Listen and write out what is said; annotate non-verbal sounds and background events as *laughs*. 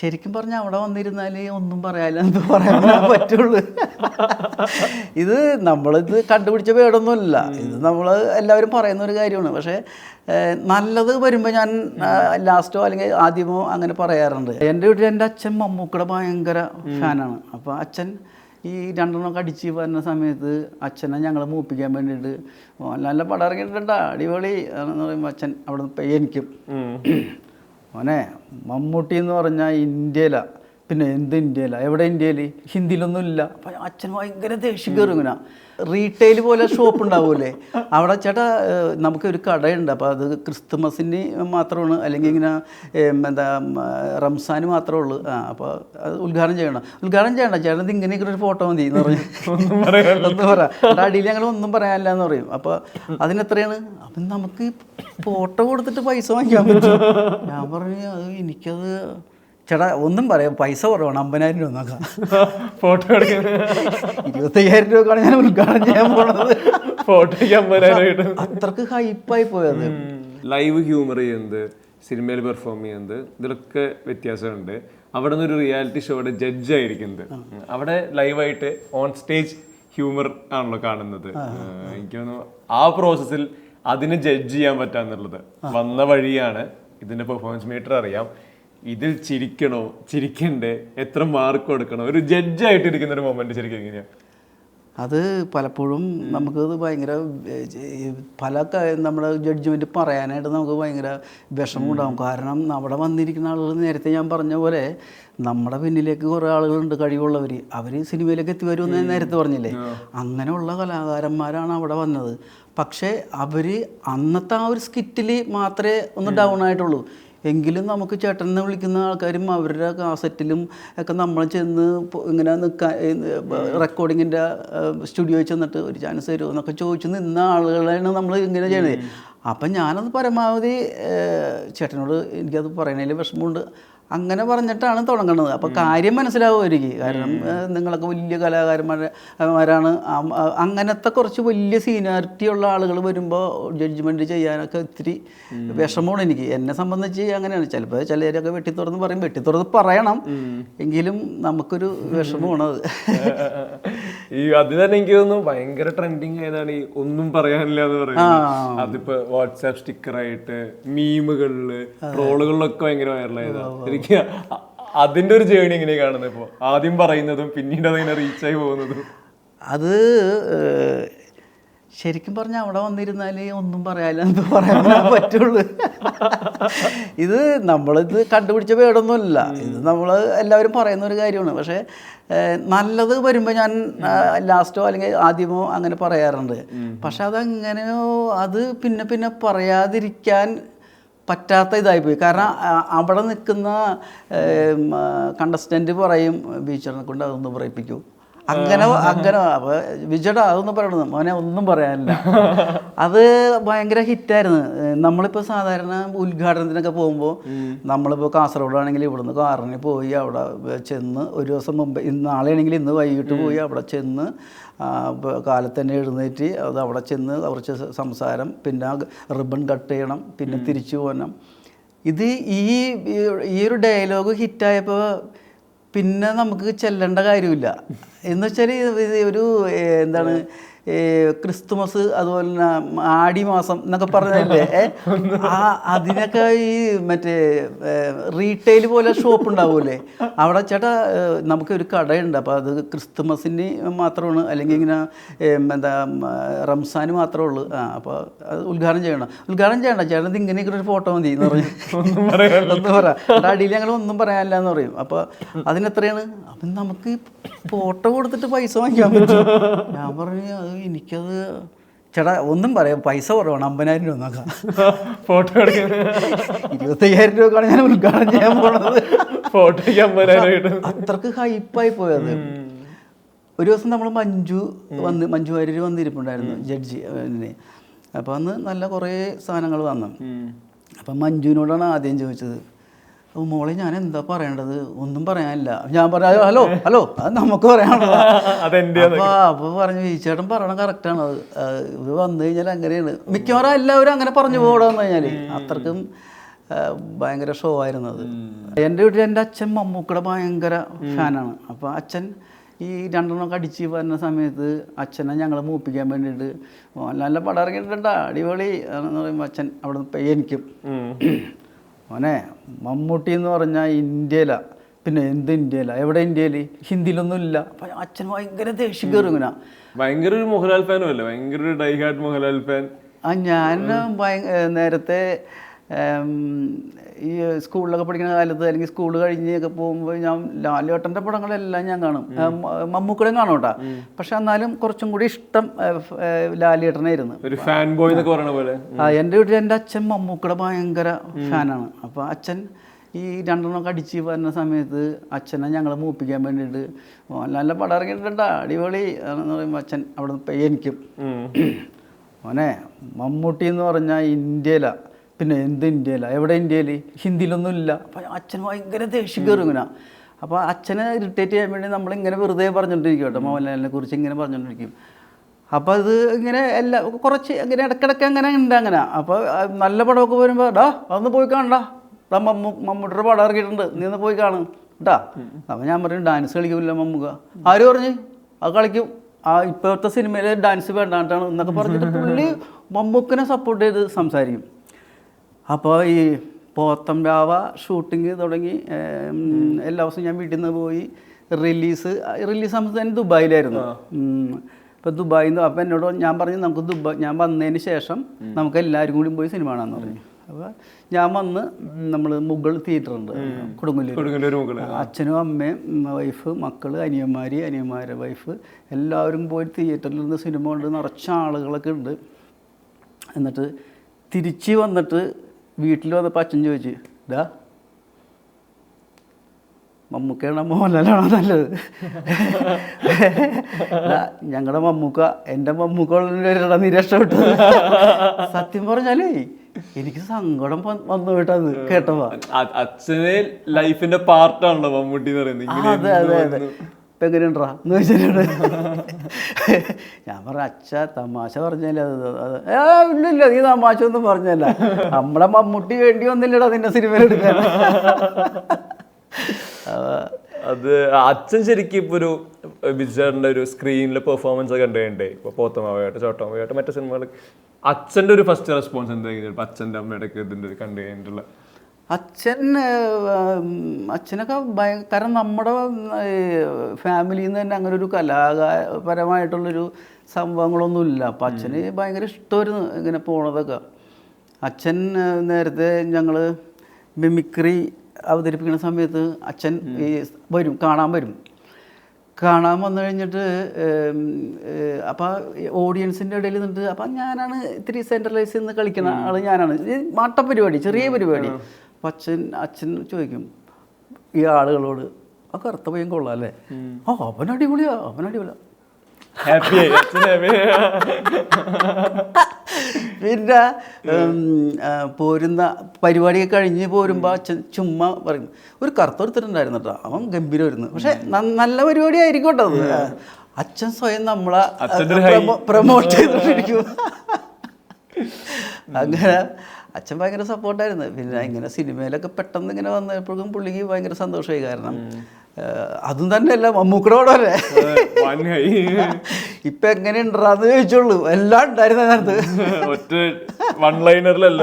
ശരിക്കും പറഞ്ഞാൽ അവിടെ വന്നിരുന്നാൽ ഒന്നും പറയാനില്ല എന്ത് പറയാൻ പറ്റുള്ളൂ. ഇത് നമ്മളിത് കണ്ടുപിടിച്ച പേടൊന്നുമില്ല. ഇത് നമ്മൾ എല്ലാവരും പറയുന്ന ഒരു കാര്യമാണ്. പക്ഷേ നല്ലത് വരുമ്പോൾ ഞാൻ ലാസ്റ്റോ അല്ലെങ്കിൽ ആദ്യമോ അങ്ങനെ പറയാറുണ്ട്. എന്റെ വീട്ടിൽ എന്റെ അച്ഛൻ മമ്മൂക്കയുടെ ഭയങ്കര ഫാനാണ്. അപ്പോൾ അച്ഛൻ ഈ രണ്ടെണ്ണമൊക്കെ അടിച്ച് വരുന്ന സമയത്ത് അച്ഛനെ ഞങ്ങളെ മൂപ്പിക്കാൻ വേണ്ടിയിട്ട് നല്ല പടം ഇറങ്ങിയിട്ടുണ്ടാ? അടിപൊളി എന്ന് പറയുമ്പോൾ അച്ഛൻ അവിടെ എനിക്കും. മോനെ മമ്മൂട്ടി എന്ന് പറഞ്ഞാൽ ഇന്ത്യയിലാണ് പിന്നെ എന്ത് ഇന്ത്യയില? എവിടെ ഇന്ത്യയിൽ ഹിന്ദിയിലൊന്നും ഇല്ല അപ്പം അച്ഛൻ ഭയങ്കര ദേഷ്യം കയറും ഇങ്ങനെ. റീറ്റെയിൽ പോലെ ഷോപ്പ് ഉണ്ടാവൂലേ? അവിടെ ചേട്ടാ നമുക്ക് ഒരു കടയുണ്ട്. അപ്പോൾ അത് ക്രിസ്തുമസിന് മാത്രമാണ്. അല്ലെങ്കിൽ ഇങ്ങനെ എന്താ റംസാന് മാത്രമേ ഉള്ളൂ. ആ അപ്പോൾ അത് ഉദ്ഘാടനം ചെയ്യണം. ഉദ്ഘാടനം ചെയ്യണ്ട. ചേട്ടൻ ഇത് ഇങ്ങനെയൊക്കെ ഒരു ഫോട്ടോ മതി എന്ന് പറയാം. ഒന്നും പറയാം അടിയിൽ ഞങ്ങൾ ഒന്നും പറയാനില്ല എന്ന് പറയും. അപ്പോൾ അതിനെത്രയാണ്? അപ്പം നമുക്ക് ഫോട്ടോ കൊടുത്തിട്ട് പൈസ വാങ്ങിക്കാൻ പറ്റും. ഞാൻ പറഞ്ഞു അത് എനിക്കത് ചേട്ടാ ഒന്നും പറയാം പൈസ കുറവാണ് അമ്പതിനായിരം രൂപ നോക്കാം. ഫോട്ടോ എടുക്കാൻ. ഇരുപത്തയ്യായിരം രൂപക്കാണ് ഞാൻ ഉദ്ഘാടനം ചെയ്യാൻ പോണത്. ഫോട്ടോയ്ക്ക് അമ്പതിനായിരം കിട്ടും. അത്രയ്ക്ക് ഹൈപ്പായി പോയത്. ലൈവ് ഹ്യൂമർ ചെയ്യുന്നത് സിനിമയിൽ പെർഫോം ചെയ്യുന്നത് ഇതിലൊക്കെ വ്യത്യാസമുണ്ട്. അവിടെ നിന്ന് ഒരു റിയാലിറ്റി ഷോയുടെ ജഡ്ജ് ആയിരിക്കുന്നത്. അവിടെ ലൈവായിട്ട് ഓൺ സ്റ്റേജ് ഹ്യൂമർ ആണല്ലോ കാണുന്നത്. എനിക്ക് തോന്നുന്നു ആ പ്രോസസ്സിൽ അതിനെ ജഡ്ജ് ചെയ്യാൻ പറ്റാന്നുള്ളത്. വന്ന വഴിയാണ് ഇതിന്റെ പെർഫോമൻസ് മീറ്റർ അറിയാം. ഇതിൽ ചിരിക്കണോ? ചിരിക്കണ്ടേ? എത്ര മാർക്ക് കൊടുക്കണോ? ഒരു ജഡ്ജായിട്ട് ഇരിക്കുന്ന ഒരു മൊമെന്റ് ശരിക്കും എങ്ങനെയാ? അത് പലപ്പോഴും നമുക്കത് ഭയങ്കര പല നമ്മുടെ ജഡ്ജ്മെന്റ് പറയാനായിട്ട് നമുക്ക് ഭയങ്കര വിഷമം ഉണ്ടാകും കാരണം അവിടെ വന്നിരിക്കുന്ന ആളുകൾ നേരത്തെ ഞാൻ പറഞ്ഞ പോലെ നമ്മുടെ പിന്നിലേക്ക് കുറേ ആളുകളുണ്ട് കഴിവുള്ളവർ അവർ സിനിമയിലേക്ക് എത്തി വരുമെന്ന് ഞാൻ നേരത്തെ പറഞ്ഞില്ലേ? അങ്ങനെയുള്ള കലാകാരന്മാരാണ് അവിടെ വന്നത്. പക്ഷേ അവർ അന്നത്തെ ആ ഒരു സ്കിറ്റിൽ മാത്രമേ ഒന്ന് ഡൗൺ ആയിട്ടുള്ളൂ. എങ്കിലും നമുക്ക് ചേട്ടനെ വിളിക്കുന്ന ആൾക്കാരും അവരുടെ കാസറ്റിലും ഒക്കെ നമ്മൾ ചെന്ന് ഇങ്ങനെ നിൽക്കാൻ റെക്കോർഡിങ്ങിന്റെ സ്റ്റുഡിയോയിൽ ചെന്നിട്ട് ഒരു ചാൻസ് തരുമോ എന്നൊക്കെ ചോദിച്ചു നിന്ന ആളുകളാണ് നമ്മൾ ഇങ്ങനെ ചെയ്യണത്. അപ്പം ഞാനത് പരമാവധി ചേട്ടനോട് എനിക്കത് പറയണതിൽ വിഷമമുണ്ട്. അങ്ങനെ പറഞ്ഞിട്ടാണ് തുടങ്ങുന്നത് അപ്പോൾ കാര്യം മനസ്സിലാവുമായിരിക്കും. കാരണം നിങ്ങളൊക്കെ വലിയ കലാകാരന്മാരാണ് അങ്ങനത്തെ കുറച്ച് വലിയ സീനിയോറിറ്റി ഉള്ള ആളുകൾ വരുമ്പോൾ ജഡ്ജ്മെന്റ് ചെയ്യാനൊക്കെ ഇത്തിരി വിഷമമാണ് എനിക്ക്. എന്നെ സംബന്ധിച്ച് അങ്ങനെയാണ്. ചിലപ്പോൾ ചിലരൊക്കെ വെട്ടിത്തുറന്ന് പറയും. വെട്ടിത്തുറന്ന് പറയണം. എങ്കിലും നമുക്കൊരു വിഷമമാണ് അത്. ഈ അത് തന്നെ എനിക്ക് തോന്നുന്നു ഭയങ്കര ട്രെൻഡിങ് ആയതാണ് ഈ ഒന്നും പറയാനില്ല എന്ന് പറയുന്നത്. അതിപ്പോ വാട്സാപ്പ് സ്റ്റിക്കർ ആയിട്ട് മീമുകളിൽ ട്രോളുകളിലൊക്കെ ഭയങ്കര വൈറലായതാണ് എനിക്ക് അതിന്റെ ഒരു ജേണി എങ്ങനെ കാണുന്നത് ഇപ്പോ? ആദ്യം പറയുന്നതും പിന്നീട് അതിങ്ങനെ റീച്ചായി പോകുന്നതും. അത് ശരിക്കും പറഞ്ഞാൽ അവിടെ വന്നിരുന്നാൽ ഒന്നും പറയാനില്ല എന്ത് പറയാൻ പറ്റുള്ളൂ. ഇത് നമ്മളിത് കണ്ടുപിടിച്ച പേടൊന്നുമില്ല. ഇത് നമ്മൾ എല്ലാവരും പറയുന്ന ഒരു കാര്യമാണ്. പക്ഷേ നല്ലത് വരുമ്പോൾ ഞാൻ ലാസ്റ്റോ അല്ലെങ്കിൽ ആദ്യമോ അങ്ങനെ പറയാറുണ്ട്. പക്ഷെ അതങ്ങനെയോ അത് പിന്നെ പിന്നെ പറയാതിരിക്കാൻ പറ്റാത്ത ഇതായിപ്പോയി. കാരണം അവിടെ നിൽക്കുന്ന കണ്ടസ്റ്റന്റ് പറയും ബീച്ചറിനെ കൊണ്ട് അതൊന്ന് പറയിപ്പിക്കൂ. അങ്ങനെ അങ്ങനെ അപ്പോൾ വിജയുടെ അതൊന്നും പറയണത് മോനെ ഒന്നും പറയാനില്ല. *laughs* അത് ഭയങ്കര ഹിറ്റായിരുന്നു. നമ്മളിപ്പോൾ സാധാരണ ഉദ്ഘാടനത്തിനൊക്കെ പോകുമ്പോൾ നമ്മളിപ്പോൾ കാസർഗോഡാണെങ്കിൽ ഇവിടുന്ന് കാറിന് പോയി അവിടെ ചെന്ന് ഒരു ദിവസം മുമ്പ് നാളെയാണെങ്കിൽ ഇന്ന് വൈകിട്ട് പോയി അവിടെ ചെന്ന് ആ, കാലത്ത് തന്നെ എഴുന്നേറ്റ് അത് അവിടെ ചെന്ന് കുറച്ച് സംസാരം പിന്നെ റിബൺ കട്ട് ചെയ്യണം പിന്നെ തിരിച്ചു പോകണം ഇത് ഈ ഈ ഒരു ഡയലോഗ് ഹിറ്റായപ്പോൾ പിന്നെ നമുക്ക് ചെല്ലേണ്ട കാര്യമില്ല. എന്ന് വെച്ചാൽ ഒരു എന്താണ് ക്രിസ്തുമസ് അതുപോലെ തന്നെ ആടി മാസം എന്നൊക്കെ പറഞ്ഞല്ലേ ആ അതിനൊക്കെ ഈ മറ്റേ റീറ്റെയിൽ പോലെ ഷോപ്പ് ഉണ്ടാവൂലേ? അവിടെ ചേട്ടാ നമുക്കൊരു നമുക്ക് ഒരു കടയുണ്ട്. അപ്പോൾ അത് ക്രിസ്തുമസിന് മാത്രമാണ്. അല്ലെങ്കിൽ ഇങ്ങനെ എന്താ റംസാന് മാത്രമേ ഉള്ളൂ. ആ അപ്പോൾ അത് ഉദ്ഘാടനം ചെയ്യണം. ഉദ്ഘാടനം ചെയ്യണ്ട. ചേട്ടൻ ഇങ്ങനെയൊക്കെ ഒരു ഫോട്ടോ മതി എന്ന് പറയും. ഒന്നും പറയാം അടിയിൽ ഞങ്ങൾ ഒന്നും പറയാനില്ല എന്ന് പറയും. അപ്പോൾ അതിനെത്രയാണ്? അപ്പം നമുക്ക് ഫോട്ടോ കൊടുത്തിട്ട് പൈസ വാങ്ങിക്കാൻ പറ്റും ഞാൻ പറഞ്ഞു അത് എനിക്കത് ചേട്ടാ ഒന്നും പറയാം. പൈസ കുറവാണ്. അമ്പതിനായിരം രൂപ നോക്കാം ഫോട്ടോ *laughs* എടുക്കുന്നത് ഇരുപത്തയ്യായിരം രൂപക്കാണ് ഞാൻ ഉദ്ഘാടനം ചെയ്യാൻ പോണത്. ഫോട്ടോയ്ക്ക് അമ്പതിനായിരം അത്രയ്ക്ക് ഹൈപ്പായി പോയത്. ഒരു ദിവസം നമ്മൾ മഞ്ജു വന്ന് മഞ്ജു വാര്യർ വന്നിരിപ്പുണ്ടായിരുന്നു ജഡ്ജി അപ്പോൾ അന്ന് നല്ല കുറേ സാധനങ്ങൾ വന്നു. അപ്പം മഞ്ജുവിനോടാണ് ആദ്യം ചോദിച്ചത് "ഓ, മോളെ ഞാൻ എന്താ പറയേണ്ടത് ഒന്നും പറയാനില്ല. ഞാൻ പറയാ ഹലോ ഹലോ അത് നമുക്ക് പറയാനുള്ളത്. *laughs* അപ്പൊ അപ്പോൾ അപ്പോൾ പറഞ്ഞു ചേട്ടൻ പറയണ കറക്റ്റാണ് അത് ഇത് വന്നു കഴിഞ്ഞാൽ അങ്ങനെയാണ്. മിക്കവാറും എല്ലാവരും അങ്ങനെ പറഞ്ഞു പോകണമെന്ന് കഴിഞ്ഞാൽ. കഴിഞ്ഞാൽ അത്രക്കും ഭയങ്കര ഷോ ആയിരുന്നത്. എന്റെ വീട്ടിൽ എന്റെ അച്ഛൻ മമ്മൂക്കയുടെ ഭയങ്കര ഫാനാണ്. അപ്പോൾ അച്ഛൻ ഈ രണ്ടെണ്ണമൊക്കെ അടിച്ച് വരുന്ന സമയത്ത് അച്ഛനെ ഞങ്ങളെ മൂപ്പിക്കാൻ വേണ്ടിയിട്ട് നല്ല പടം ഇറങ്ങിയിട്ടുണ്ടാ. അടിപൊളി എന്ന് പറയുമ്പോൾ അച്ഛൻ അവിടെ എനിക്കും. *clears throat* മോനെ മമ്മൂട്ടി എന്ന് പറഞ്ഞാൽ ഇന്ത്യയിലാണ് പിന്നെ എന്ത് ഇന്ത്യയില? എവിടെ ഇന്ത്യയിൽ ഹിന്ദിയിലൊന്നും ഇല്ല അച്ഛൻ ഭയങ്കര ദേഷ്യം കയറും ഇങ്ങനെ. ഭയങ്കര ഒരു മോഹൻലാൽ ഫാനും അല്ലേ ഭയങ്കര ഒരു ഡൈഹാർട്ട് മോഹൻലാൽ ഫാൻ. ആ ഞാൻ ഭയ- നേരത്തെ ഈ സ്കൂളിലൊക്കെ പഠിക്കുന്ന കാലത്ത് അല്ലെങ്കിൽ സ്കൂൾ കഴിഞ്ഞൊക്കെ പോകുമ്പോൾ ഞാൻ ലാലേട്ടന്റെ പടങ്ങളെല്ലാം ഞാൻ കാണും. മമ്മൂക്കടയും കാണും കേട്ടോ. പക്ഷെ എന്നാലും കുറച്ചും കൂടി ഇഷ്ടം ലാലുവേട്ടനായിരുന്നു ലാലേട്ടനായിരുന്നു ഒരു ഫാൻ ബോയ് എന്നൊക്കെ പറയണ പോലെ. എന്റെ വീട്ടിൽ എന്റെ അച്ഛൻ മമ്മൂക്കട ഭയങ്കര ഫാനാണ്. അപ്പോൾ അച്ഛൻ ഈ രണ്ടെണ്ണമൊക്കെ അടിച്ച് വരുന്ന സമയത്ത് അച്ഛനെ ഞങ്ങളെ മൂപ്പിക്കാൻ വേണ്ടിയിട്ട് നല്ല പടം ഇറങ്ങിയിട്ടുണ്ടാ. അടിപൊളി എന്ന് പറയുമ്പോൾ അച്ഛൻ അവിടെ നിന്ന് എനിക്കും. മോനെ മമ്മൂട്ടി എന്ന് പറഞ്ഞാൽ ഇന്ത്യയിലാണ് പിന്നെ എന്ത് ഇന്ത്യയിലാണ് എവിടെ ഇന്ത്യയിൽ ഹിന്ദിയിലൊന്നും ഇല്ല അപ്പം അച്ഛൻ ഭയങ്കര ദേഷ്യം കയറും ഇങ്ങനെ. അപ്പോൾ അച്ഛനെ ഇറിറ്റേറ്റ് ചെയ്യാൻ വേണ്ടി നമ്മളിങ്ങനെ വെറുതെ പറഞ്ഞുകൊണ്ടിരിക്കും കേട്ടോ മോഹൻലാലിനെ കുറിച്ച് ഇങ്ങനെ പറഞ്ഞുകൊണ്ടിരിക്കും അപ്പോൾ അത് ഇങ്ങനെ എല്ലാം കുറച്ച് ഇങ്ങനെ ഇടയ്ക്കിടയ്ക്ക് അങ്ങനെ ഉണ്ട് അങ്ങനെ. അപ്പോൾ നല്ല പടമൊക്കെ വരുമ്പോൾ ഡാ അതൊന്ന് പോയി കാണണ്ട? ഡാ മമ്മു മമ്മൂട്ടിയുടെ പടം ഇറക്കിയിട്ടുണ്ട് നീ ഒന്ന് പോയി കാണും. കേട്ടാ അപ്പോൾ ഞാൻ പറയും ഡാൻസ് കളിക്കില്ല മമ്മൂക്ക. ആര് പറഞ്ഞു? അത് കളിക്കും. ആ ഇപ്പോഴത്തെ സിനിമയിൽ ഡാൻസ് വേണ്ടാണ്ടാണ് എന്നൊക്കെ പറഞ്ഞിട്ട് പുള്ളി മമ്മൂക്കിനെ സപ്പോർട്ട് ചെയ്ത് സംസാരിക്കും. അപ്പോൾ ഈ പോത്തം രാവ ഷൂട്ടിങ് തുടങ്ങി എല്ലാ ദിവസവും ഞാൻ വീട്ടിൽ നിന്ന് പോയി റിലീസ് റിലീസ് ആകുമ്പോൾ തന്നെ ദുബായിലായിരുന്നു. ഇപ്പോൾ ദുബായിൽ നിന്ന് അപ്പോൾ എന്നോട് ഞാൻ പറഞ്ഞു നമുക്ക് ദുബായ് ഞാൻ വന്നതിന് ശേഷം നമുക്ക് എല്ലാവരും കൂടി പോയി സിനിമ കാണാമെന്ന് പറഞ്ഞു. അപ്പോൾ ഞാൻ വന്ന് നമ്മൾ മുഗൾ തിയേറ്റർ ഉണ്ട്. കൊടുങ്ങല്ലൂർ അച്ഛനും അമ്മയും വൈഫ് മക്കൾ അനിയന്മാർ അനിയന്മാരെ വൈഫ് എല്ലാവരും പോയി തിയേറ്ററിൽ നിന്ന് സിനിമ കൊണ്ട് നിറച്ച ആളുകളൊക്കെ ഉണ്ട്. എന്നിട്ട് തിരിച്ച് വന്നിട്ട് വീട്ടിൽ വന്നപ്പോൾ അച്ഛൻ ചോദിച്ചു ഇതാ മമ്മൂക്കയാണോ മോഹൻലാലാണോ നല്ലത്? ഞങ്ങളുടെ മമ്മൂക്ക എന്റെ മമ്മൂക്ക ഉള്ള നീ രക്ഷപ്പെട്ടത് സത്യം പറഞ്ഞാലേ എനിക്ക് സങ്കടം വന്നു കേട്ടത്. കേട്ടവാ അച്ഛനെ ലൈഫിന്റെ പാർട്ടാണല്ലോ മമ്മൂട്ടി എന്ന് പറയുന്നത് അതെ അതെ അതെ. ഇപ്പൊ എങ്ങനെയുണ്ടാ എന്ന് വെച്ചിട്ടുണ്ട് ഞാൻ പറഞ്ഞ അച്ഛ തമാശ പറഞ്ഞല്ലേ അത് ഏ ഇല്ല ഇല്ല നീ തമാശ ഒന്നും പറഞ്ഞല്ല. നമ്മളെ മമ്മൂട്ടി വേണ്ടി വന്നില്ലടാ നിന്നെ എടുക്കാൻ. അത് അച്ഛൻ ശരിക്കും ഇപ്പൊ ഒരു വിജയന്റെ ഒരു സ്ക്രീനിലെ പെർഫോമൻസ് ഒക്കെ കണ്ടുകണ്ടേ ഇപ്പൊ പോത്തമാവയായിട്ട് ചോട്ടമാവയായിട്ട് മറ്റു സിനിമകൾ അച്ഛന്റെ ഒരു ഫസ്റ്റ് റെസ്പോൺസ് എന്തായിരിക്കും അച്ഛന്റെ അമ്മയുടെ ഒക്കെ ഇതിന്റെ കണ്ടു കഴിഞ്ഞിട്ടുള്ള അച്ഛൻ അച്ഛനൊക്കെ ഭയ കാരണം നമ്മുടെ ഫാമിലിയിൽ നിന്ന് തന്നെ അങ്ങനെ ഒരു കലാപരമായിട്ടുള്ളൊരു സംഭവങ്ങളൊന്നുമില്ല. അപ്പം അച്ഛന് ഭയങ്കര ഇഷ്ടമായിരുന്നു ഇങ്ങനെ പോണതൊക്കെ. അച്ഛൻ നേരത്തെ ഞങ്ങൾ മിമിക്രി അവതരിപ്പിക്കുന്ന സമയത്ത് അച്ഛൻ ഈ വരും കാണാൻ വരും. കാണാൻ വന്നു കഴിഞ്ഞിട്ട് അപ്പോൾ ഓഡിയൻസിന്റെ ഇടയിൽ നിന്നിട്ട് അപ്പം ഞാനാണ് ഇത്തിരി സെൻട്രലൈസ് നിന്ന് കളിക്കുന്ന ആൾ ഞാനാണ്. മാട്ട പരിപാടി ചെറിയ പരിപാടി. അപ്പം അച്ഛൻ അച്ഛൻ ചോദിക്കും ഈ ആളുകളോട് ആ കറുത്ത പയ്യൻ കൊള്ളാം അല്ലേ? ആ അവൻ അടിപൊളിയാ അവൻ അടിപൊളിയാ. പിന്നെ പോരുന്ന പരിപാടിയൊക്കെ കഴിഞ്ഞ് പോരുമ്പോൾ അച്ഛൻ ചുമ്മാ പറയും ഒരു കറുത്തൊരുത്തരുണ്ടായിരുന്നു കേട്ടോ അവൻ ഗംഭീരമായിരുന്നു. പക്ഷെ നല്ല പരിപാടി ആയിരിക്കും കേട്ടോ അത്. അച്ഛൻ സ്വയം നമ്മളെ പ്രമോട്ട് ചെയ്തോണ്ടിരിക്കും *laughs* അങ്ങനെ അച്ഛൻ ഭയങ്കര സപ്പോർട്ടായിരുന്നു. പിന്നെ ഇങ്ങനെ സിനിമയിലൊക്കെ പെട്ടെന്ന് ഇങ്ങനെ വന്നപ്പോഴും പുള്ളിക്ക് ഭയങ്കര സന്തോഷമായി. കാരണം അതും തന്നെയല്ല അല്ല വൻ ഹൈ ഇപ്പൊ എങ്ങനെ ഉണ്ടാന്ന് ചോദിച്ചോളൂ എല്ലാം ഉണ്ടായിരുന്നു *laughs* ഒറ്റ വൺ ലൈനറിലല്ല